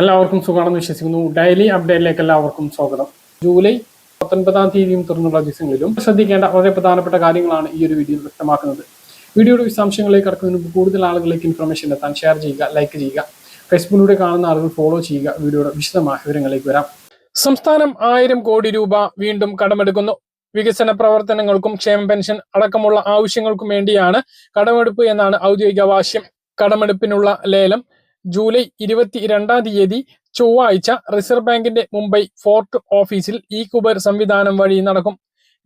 എല്ലാവർക്കും സുഖമാണെന്ന് വിശ്വസിക്കുന്നു. ഡെയിലി അപ്ഡേറ്റിലേക്ക് എല്ലാവർക്കും സ്വാഗതം. ജൂലൈ പത്തൊൻപതാം തീയതിയും തുറന്നുള്ള ദിവസങ്ങളിലും ശ്രദ്ധിക്കേണ്ട വളരെ പ്രധാനപ്പെട്ട കാര്യങ്ങളാണ് ഈ ഒരു വീഡിയോയിൽ വ്യക്തമാക്കുന്നത്. വീഡിയോയുടെ വിശദാംശങ്ങളിലേക്ക് കടക്കുന്നതിന് കൂടുതൽ ആളുകളിലേക്ക് ഇൻഫർമേഷൻ എത്താൻ ഷെയർ ചെയ്യുക ലൈക്ക് ചെയ്യുക ഫേസ്ബുക്കിലൂടെ കാണുന്ന ആളുകൾ ഫോളോ ചെയ്യുക. വീഡിയോയുടെ വിശദമായ വിവരങ്ങളിലേക്ക് വരാം. സംസ്ഥാനം ആയിരം കോടി രൂപ വീണ്ടും കടമെടുക്കുന്നു. വികസന പ്രവർത്തനങ്ങൾക്കും ക്ഷേമ പെൻഷൻ അടക്കമുള്ള ആവശ്യങ്ങൾക്കും വേണ്ടിയാണ് കടമെടുപ്പ് എന്നാണ് ഔദ്യോഗിക വാശ്യം കടമെടുപ്പിനുള്ള ലേലം ജൂലൈ ഇരുപത്തി രണ്ടാം തീയതി ചൊവ്വാഴ്ച റിസർവ് ബാങ്കിന്റെ മുംബൈ ഫോർട്ട് ഓഫീസിൽ ഇ കുബർ സംവിധാനം വഴി നടക്കും.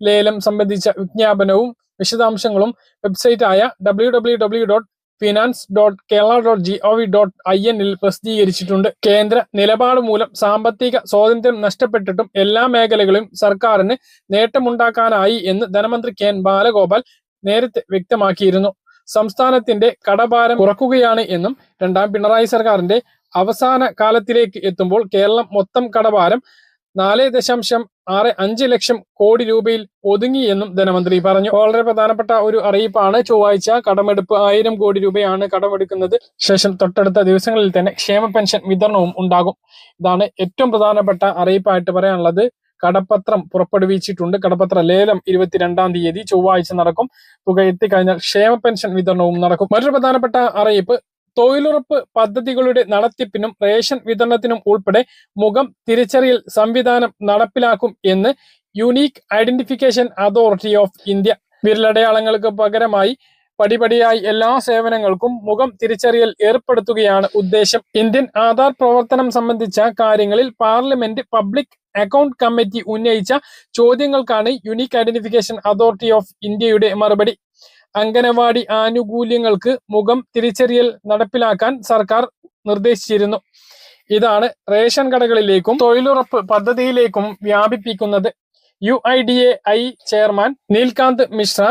ലേലം സംബന്ധിച്ച വിജ്ഞാപനവും വിശദാംശങ്ങളും വെബ്സൈറ്റായ W W W dot finance dot Kerala dot G O V dot I എന്നിൽ പ്രസിദ്ധീകരിച്ചിട്ടുണ്ട്. കേന്ദ്ര നിലപാട് മൂലം സാമ്പത്തിക സ്വാതന്ത്ര്യം നഷ്ടപ്പെട്ടിട്ടും എല്ലാ മേഖലകളും സർക്കാരിന് നേട്ടമുണ്ടാക്കാനായി എന്ന് ധനമന്ത്രി കെ എൻ ബാലഗോപാൽ നേരത്തെ വ്യക്തമാക്കിയിരുന്നു. സംസ്ഥാനത്തിന്റെ കടഭാരം കുറക്കുകയാണ് എന്നും രണ്ടാം പിണറായി സർക്കാരിന്റെ അവസാന കാലത്തിലേക്ക് എത്തുമ്പോൾ കേരളം മൊത്തം കടഭാരം നാല് ദശാംശം ആറ് അഞ്ച് ലക്ഷം കോടി രൂപയിൽ ഒതുങ്ങിയെന്നും ധനമന്ത്രി പറഞ്ഞു. വളരെ പ്രധാനപ്പെട്ട ഒരു അറിയിപ്പാണ് ചൊവ്വാഴ്ച കടമെടുപ്പ് ആയിരം കോടി രൂപയാണ് കടമെടുക്കുന്നത്. ശേഷം തൊട്ടടുത്ത ദിവസങ്ങളിൽ തന്നെ ക്ഷേമ പെൻഷൻ വിതരണവും ഉണ്ടാകും. ഇതാണ് ഏറ്റവും പ്രധാനപ്പെട്ട അറിയിപ്പായിട്ട് പറയാനുള്ളത്. കടപ്പത്രം പുറപ്പെടുവിച്ചിട്ടുണ്ട്. കടപ്പത്ര ലേലം ഇരുപത്തിരണ്ടാം തീയതി ചൊവ്വാഴ്ച നടക്കും. തുക എത്തിക്കഴിഞ്ഞാൽ ക്ഷേമ പെൻഷൻ വിതരണവും നടക്കും. മറ്റൊരു പ്രധാനപ്പെട്ട അറിയിപ്പ് തൊഴിലുറപ്പ് പദ്ധതികളുടെ നടത്തിപ്പിനും റേഷൻ വിതരണത്തിനും ഉൾപ്പെടെ മുഖം തിരിച്ചറിയൽ സംവിധാനം നടപ്പിലാക്കും എന്ന് unique identification authority of India വിരലടയാളങ്ങൾക്ക് പകരമായി പടിപടിയായി എല്ലാ സേവനങ്ങൾക്കും മുഖം തിരിച്ചറിയൽ ഏർപ്പെടുത്തുകയാണ് ഉദ്ദേശം. ഇന്ത്യൻ ആധാർ പ്രവർത്തനം സംബന്ധിച്ച കാര്യങ്ങളിൽ പാർലമെന്റ് പബ്ലിക് അക്കൗണ്ട് കമ്മിറ്റി ഉന്നയിച്ച ചോദ്യങ്ങൾക്കാണ് യുണീക്ക് ഐഡന്റിഫിക്കേഷൻ അതോറിറ്റി ഓഫ് ഇന്ത്യയുടെ മറുപടി. അംഗനവാടി ആനുകൂല്യങ്ങൾക്ക് മുഖം തിരിച്ചറിയൽ നടപ്പിലാക്കാൻ സർക്കാർ നിർദ്ദേശിച്ചിരുന്നു. ഇതാണ് റേഷൻ കടകളിലേക്കും തൊഴിലുറപ്പ് പദ്ധതിയിലേക്കും വ്യാപിപ്പിക്കുന്നത്. U I D A I chairman Neelkanth Mishra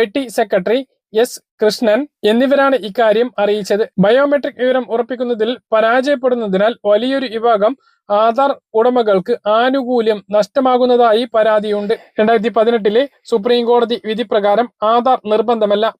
I T secretary S Krishnan എന്നിവരാണ് ഇക്കാര്യം അറിയിച്ചത്. ബയോമെട്രിക് വിവരം ഉറപ്പിക്കുന്നതിൽ പരാജയപ്പെടുന്നതിനാൽ വലിയൊരു വിഭാഗം ആധാർ ഉടമകൾക്ക് ആനുകൂല്യം നഷ്ടമാകുന്നതായി പരാതിയുണ്ട്. രണ്ടായിരത്തി പതിനെട്ടിലെ സുപ്രീം കോടതി വിധി പ്രകാരം ആധാർ നിർബന്ധമല്ല.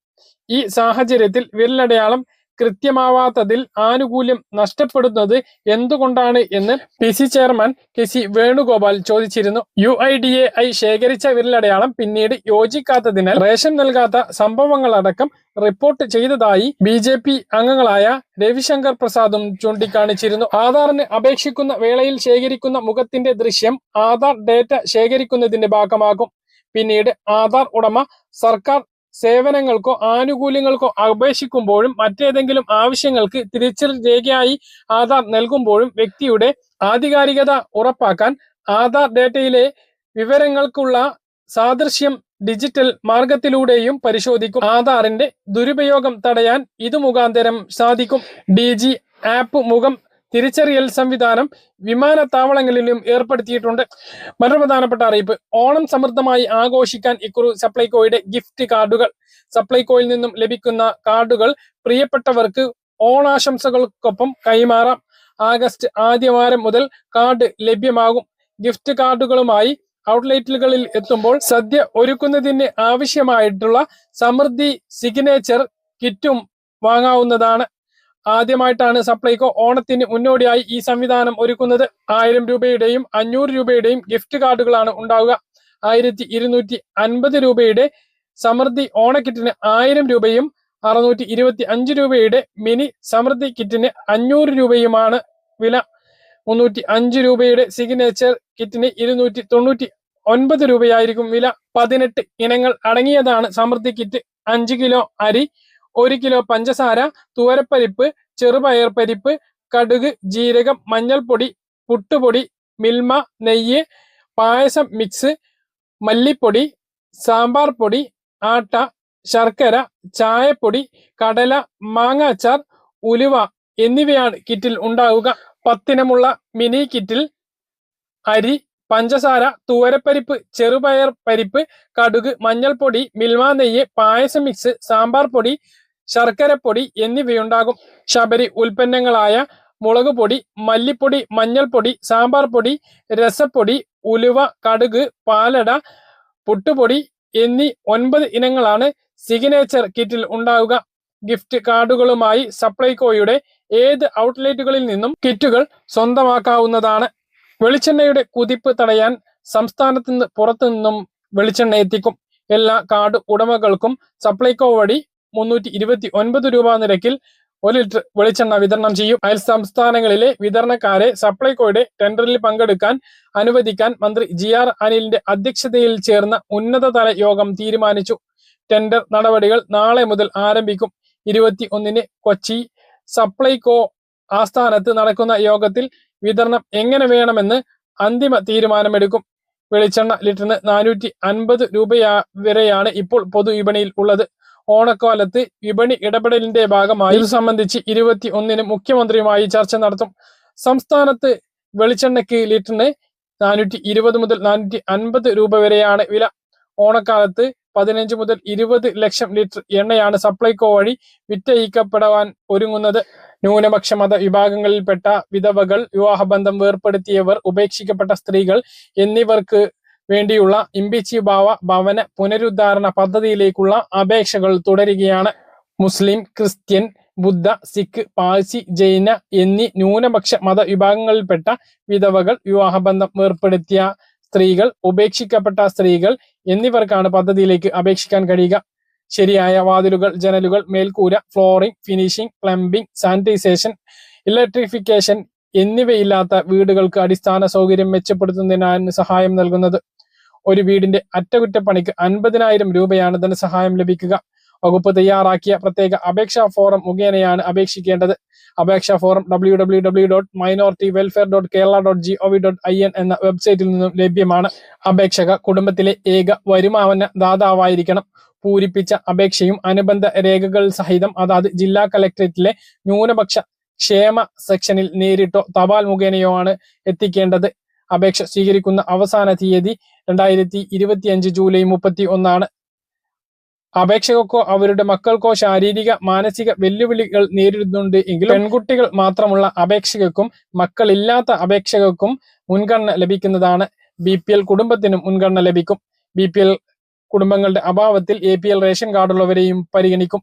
ഈ സാഹചര്യത്തിൽ വിരലടയാളം കൃത്യമാവാത്തതിൽ ആനുകൂല്യം നഷ്ടപ്പെടുന്നത് എന്തുകൊണ്ടാണ് എന്ന് P C chairman K C Venugopal ചോദിച്ചിരുന്നു. U I D A I ശേഖരിച്ച വിരലടയാളം പിന്നീട് യോജിക്കാത്തതിനാൽ റേഷൻ നൽകാത്ത സംഭവങ്ങളടക്കം റിപ്പോർട്ട് ചെയ്തതായി ബി ജെ പി അംഗങ്ങളായ രവിശങ്കർ പ്രസാദും ചൂണ്ടിക്കാണിച്ചിരുന്നു. ആധാറിന് അപേക്ഷിക്കുന്ന വേളയിൽ ശേഖരിക്കുന്ന മുഖത്തിന്റെ ദൃശ്യം ആധാർ ഡേറ്റ ശേഖരിക്കുന്നതിന്റെ ഭാഗമാകും. പിന്നീട് ആധാർ ഉടമ സർക്കാർ സേവനങ്ങൾക്കോ ആനുകൂല്യങ്ങൾക്കോ അപേക്ഷിക്കുമ്പോഴും മറ്റേതെങ്കിലും ആവശ്യങ്ങൾക്ക് തിരിച്ചൽ രേഖയായി ആധാർ നൽകുമ്പോഴും വ്യക്തിയുടെ ആധികാരികത ഉറപ്പാക്കാൻ ആധാർ ഡേറ്റയിലെ വിവരങ്ങൾക്കുള്ള സാദൃശ്യം ഡിജിറ്റൽ മാർഗത്തിലൂടെയും പരിശോധിക്കും. ആധാറിന്റെ ദുരുപയോഗം തടയാൻ ഇതു മുഖാന്തരം സാധിക്കും. ഡി ജി ആപ്പ് മുഖം തിരിച്ചറിയൽ സംവിധാനം വിമാനത്താവളങ്ങളിലും ഏർപ്പെടുത്തിയിട്ടുണ്ട്. മറ്റൊരു പ്രധാനപ്പെട്ട അറിയിപ്പ് ഓണം സമൃദ്ധമായി ആഘോഷിക്കാൻ ഇക്കുറു സപ്ലൈകോയുടെ ഗിഫ്റ്റ് കാർഡുകൾ. സപ്ലൈകോയിൽ നിന്നും ലഭിക്കുന്ന കാർഡുകൾ പ്രിയപ്പെട്ടവർക്ക് ഓണാശംസകൾക്കൊപ്പം കൈമാറാം. ആഗസ്റ്റ് ആദ്യവാരം മുതൽ കാർഡ് ലഭ്യമാകും. ഗിഫ്റ്റ് കാർഡുകളുമായി ഔട്ട്ലെറ്റുകളിൽ എത്തുമ്പോൾ സദ്യ ഒരുക്കുന്നതിന് ആവശ്യമായിട്ടുള്ള സമൃദ്ധി സിഗ്നേച്ചർ കിറ്റും വാങ്ങാവുന്നതാണ്. ആദ്യമായിട്ടാണ് സപ്ലൈകോ ഓണത്തിന് മുന്നോടിയായി ഈ സംവിധാനം ഒരുക്കുന്നത്. ആയിരം രൂപയുടെയും അഞ്ഞൂറ് രൂപയുടെയും ഗിഫ്റ്റ് കാർഡുകളാണ് ഉണ്ടാവുക. ആയിരത്തി ഇരുന്നൂറ്റി അൻപത് രൂപയുടെ സമൃദ്ധി ഓണക്കിറ്റിന് ആയിരം രൂപയും അറുന്നൂറ്റി ഇരുപത്തി അഞ്ച് രൂപയുടെ മിനി സമൃദ്ധി കിറ്റിന് അഞ്ഞൂറ് രൂപയുമാണ് വില. മുന്നൂറ്റി അഞ്ച് രൂപയുടെ സിഗ്നേച്ചർ കിറ്റിന് ഇരുന്നൂറ്റി തൊണ്ണൂറ്റി ഒൻപത് രൂപയായിരിക്കും വില. പതിനെട്ട് ഇനങ്ങൾ അടങ്ങിയതാണ് സമൃദ്ധി കിറ്റ്. അഞ്ച് കിലോ അരി ഒരു കിലോ പഞ്ചസാര തുവരപ്പരിപ്പ് ചെറുപയർ പരിപ്പ് കടുക് ജീരകം മഞ്ഞൾപ്പൊടി പുട്ടുപൊടി മിൽമ നെയ്യ് പായസം മിക്സ് മല്ലിപ്പൊടി സാമ്പാർ പൊടി ആട്ട ശർക്കര ചായപ്പൊടി കടല മാങ്ങാച്ചാർ ഉലുവ എന്നിവയാണ് കിറ്റിൽ ഉണ്ടാവുക. പത്തിനമുള്ള മിനി കിറ്റിൽ അരി പഞ്ചസാര തുവരപ്പരിപ്പ് ചെറുപയർ പരിപ്പ് കടുക് മഞ്ഞൾപ്പൊടി മിൽമ നെയ്യ് പായസം മിക്സ് സാമ്പാർ പൊടി ശർക്കരപ്പൊടി എന്നിവയുണ്ടാകും. ശബരി ഉൽപ്പന്നങ്ങളായ മുളക് പൊടി മല്ലിപ്പൊടി മഞ്ഞൾപ്പൊടി സാമ്പാർ പൊടി രസപ്പൊടി ഉലുവ കടുക് പാലട പുട്ടുപൊടി എന്നീ ഒൻപത് ഇനങ്ങളാണ് സിഗ്നേച്ചർ കിറ്റിൽ ഉണ്ടാവുക. ഗിഫ്റ്റ് കാർഡുകളുമായി സപ്ലൈകോയുടെ ഏത് ഔട്ട്ലെറ്റുകളിൽ നിന്നും കിറ്റുകൾ സ്വന്തമാക്കാവുന്നതാണ്. വെളിച്ചെണ്ണയുടെ കുതിപ്പ് തടയാൻ സംസ്ഥാനത്ത് നിന്ന് പുറത്തു നിന്നും വെളിച്ചെണ്ണ എത്തിക്കും. എല്ലാ കാർഡ് ഉടമകൾക്കും സപ്ലൈകോ വഴി മുന്നൂറ്റി ഇരുപത്തി ഒൻപത് രൂപ നിരക്കിൽ ഒരു ലിറ്റർ വെളിച്ചെണ്ണ വിതരണം ചെയ്യും. അയൽ സംസ്ഥാനങ്ങളിലെ വിതരണക്കാരെ സപ്ലൈകോയുടെ ടെൻഡറിൽ പങ്കെടുക്കാൻ അനുവദിക്കാൻ മന്ത്രി ജി ആർ അനിലിന്റെ അധ്യക്ഷതയിൽ ചേർന്ന ഉന്നതതല യോഗം തീരുമാനിച്ചു. ടെൻഡർ നടപടികൾ നാളെ മുതൽ ആരംഭിക്കും. ഇരുപത്തി ഒന്നിന് കൊച്ചി സപ്ലൈകോ ആസ്ഥാനത്ത് നടക്കുന്ന യോഗത്തിൽ വിതരണം എങ്ങനെ വേണമെന്ന് അന്തിമ തീരുമാനമെടുക്കും. വെളിച്ചെണ്ണ ലിറ്ററിന് നാനൂറ്റി അൻപത് രൂപയാ വരെയാണ് ഇപ്പോൾ പൊതുവിപണിയിൽ ഉള്ളത്. ഓണക്കാലത്ത് വിപണി ഇടപെടലിന്റെ ഭാഗമായി. ഇത് സംബന്ധിച്ച് ഇരുപത്തി ഒന്നിന് മുഖ്യമന്ത്രിയുമായി ചർച്ച നടത്തും. സംസ്ഥാനത്ത് വെളിച്ചെണ്ണയ്ക്ക് ലിറ്ററിന് നാനൂറ്റി ഇരുപത് മുതൽ നാനൂറ്റി അൻപത് രൂപ വരെയാണ് വില. ഓണക്കാലത്ത് പതിനഞ്ച് മുതൽ ഇരുപത് ലക്ഷം ലിറ്റർ എണ്ണയാണ് സപ്ലൈകോ വഴി വിറ്റയിക്കപ്പെടാൻ ഒരുങ്ങുന്നത്. ന്യൂനപക്ഷ മത വിഭാഗങ്ങളിൽപ്പെട്ട വിധവകൾ വിവാഹബന്ധം വേർപ്പെടുത്തിയവർ ഉപേക്ഷിക്കപ്പെട്ട സ്ത്രീകൾ എന്നിവർക്ക് വേണ്ടിയുള്ള ഇമ്പിച്ചി ഭാവ ഭവന പുനരുദ്ധാരണ പദ്ധതിയിലേക്കുള്ള അപേക്ഷകൾ തുടരുകയാണ്. മുസ്ലിം ക്രിസ്ത്യൻ ബുദ്ധ സിഖ് പാഴ്സി ജൈന എന്നീ ന്യൂനപക്ഷ മതവിഭാഗങ്ങളിൽപ്പെട്ട വിധവകൾ വിവാഹബന്ധം ഏർപ്പെടുത്തിയ സ്ത്രീകൾ ഉപേക്ഷിക്കപ്പെട്ട സ്ത്രീകൾ എന്നിവർക്കാണ് പദ്ധതിയിലേക്ക് അപേക്ഷിക്കാൻ കഴിയുക. ശരിയായ വാതിലുകൾ ജനലുകൾ മേൽക്കൂര flooring finishing plumbing sanitisation electrification എന്നിവയില്ലാത്ത വീടുകൾക്ക് അടിസ്ഥാന സൗകര്യം മെച്ചപ്പെടുത്തുന്നതിനാണ് സഹായം നൽകുന്നത്. ഒരു വീടിന്റെ അറ്റകുറ്റപ്പണിക്ക് അൻപതിനായിരം രൂപയാണ് ധനസഹായം ലഭിക്കുക. വകുപ്പ് തയ്യാറാക്കിയ പ്രത്യേക അപേക്ഷാ ഫോറം മുഖേനയാണ് അപേക്ഷിക്കേണ്ടത്. അപേക്ഷാ form W W W dot minority welfare dot Kerala dot G O V dot I N എന്ന വെബ്സൈറ്റിൽ നിന്നും ലഭ്യമാണ്. അപേക്ഷക കുടുംബത്തിലെ ഏക വരുമാന ദാതാവായിരിക്കണം. പൂരിപ്പിച്ച അപേക്ഷയും അനുബന്ധ രേഖകൾ സഹിതം അതാത് ജില്ലാ കലക്ടറേറ്റിലെ ന്യൂനപക്ഷ ക്ഷേമ സെക്ഷനിൽ നേരിട്ടോ തപാൽ മുഖേനയോ ആണ് എത്തിക്കേണ്ടത്. അപേക്ഷ സ്വീകരിക്കുന്ന അവസാന തീയതി രണ്ടായിരത്തി ഇരുപത്തിയഞ്ച് ജൂലൈ മുപ്പത്തി ഒന്നാണ് അപേക്ഷകർക്കോ അവരുടെ മക്കൾക്കോ ശാരീരിക മാനസിക വെല്ലുവിളികൾ നേരിടുന്നുണ്ട് എങ്കിലും പെൺകുട്ടികൾ മാത്രമുള്ള അപേക്ഷകർക്കും മക്കളില്ലാത്ത അപേക്ഷകർക്കും മുൻഗണന ലഭിക്കുന്നതാണ്. ബി പി എൽ കുടുംബത്തിനും മുൻഗണന ലഭിക്കും. ബി പി എൽ കുടുംബങ്ങളുടെ അഭാവത്തിൽ എ പി എൽ റേഷൻ കാർഡുള്ളവരെയും പരിഗണിക്കും.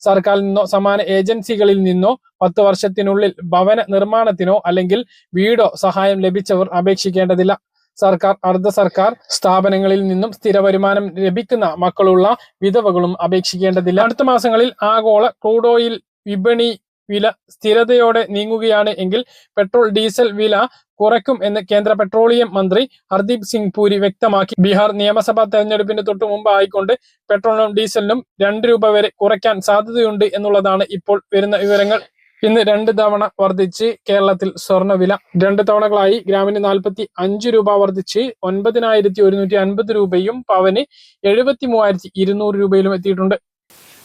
സർക്കാരിൽ നിന്നോ സമാന ഏജൻസികളിൽ നിന്നോ പത്ത് വർഷത്തിനുള്ളിൽ ഭവന നിർമ്മാണത്തിനോ അല്ലെങ്കിൽ വീടോ സഹായം ലഭിച്ചവർ അപേക്ഷിക്കേണ്ടതില്ല. സർക്കാർ അർദ്ധ സർക്കാർ സ്ഥാപനങ്ങളിൽ നിന്നും സ്ഥിര വരുമാനം ലഭിക്കുന്ന മക്കളുള്ള വിധവകളും അപേക്ഷിക്കേണ്ടതില്ല. അടുത്ത മാസങ്ങളിൽ ആഗോള ക്രൂഡ് ഓയിൽ വിപണി വില സ്ഥിരതയോടെ നീങ്ങുകയാണ് എങ്കിൽ പെട്രോൾ ഡീസൽ വില കുറയ്ക്കും എന്ന് കേന്ദ്ര പെട്രോളിയം മന്ത്രി ഹർദീപ് സിംഗ് പൂരി വ്യക്തമാക്കി. ബീഹാർ നിയമസഭാ തെരഞ്ഞെടുപ്പിന് തൊട്ടു മുമ്പ് ആയിക്കൊണ്ട് പെട്രോളിനും ഡീസലിനും രണ്ട് രൂപ വരെ കുറയ്ക്കാൻ സാധ്യതയുണ്ട് എന്നുള്ളതാണ് ഇപ്പോൾ വരുന്ന വിവരങ്ങൾ. ഇന്ന് രണ്ട് തവണ വർദ്ധിച്ച് കേരളത്തിൽ സ്വർണവില രണ്ട് തവണകളായി ഗ്രാമിന് നാൽപ്പത്തി അഞ്ച് രൂപ വർദ്ധിച്ച് ഒൻപതിനായിരത്തി ഒരുന്നൂറ്റി അൻപത് രൂപയും പവന് എഴുപത്തി മൂവായിരത്തി ഇരുന്നൂറ് രൂപയിലും എത്തിയിട്ടുണ്ട്.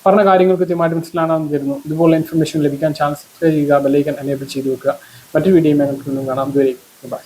പറഞ്ഞ കാര്യങ്ങൾ കൃത്യമായിട്ട് മനസ്സിലാണെന്ന് തരുന്നു ഇതുപോലെ ഇൻഫർമേഷൻ ലഭിക്കാൻ ചാനൽ സബ്സ്ക്രൈബ് ചെയ്യുക ബെല്ലൈക്കൻ എനേബിൾ ചെയ്ത് വെക്കുക. മറ്റൊരു വീഡിയോ കാണാം. ഇതുവരെ ബൈ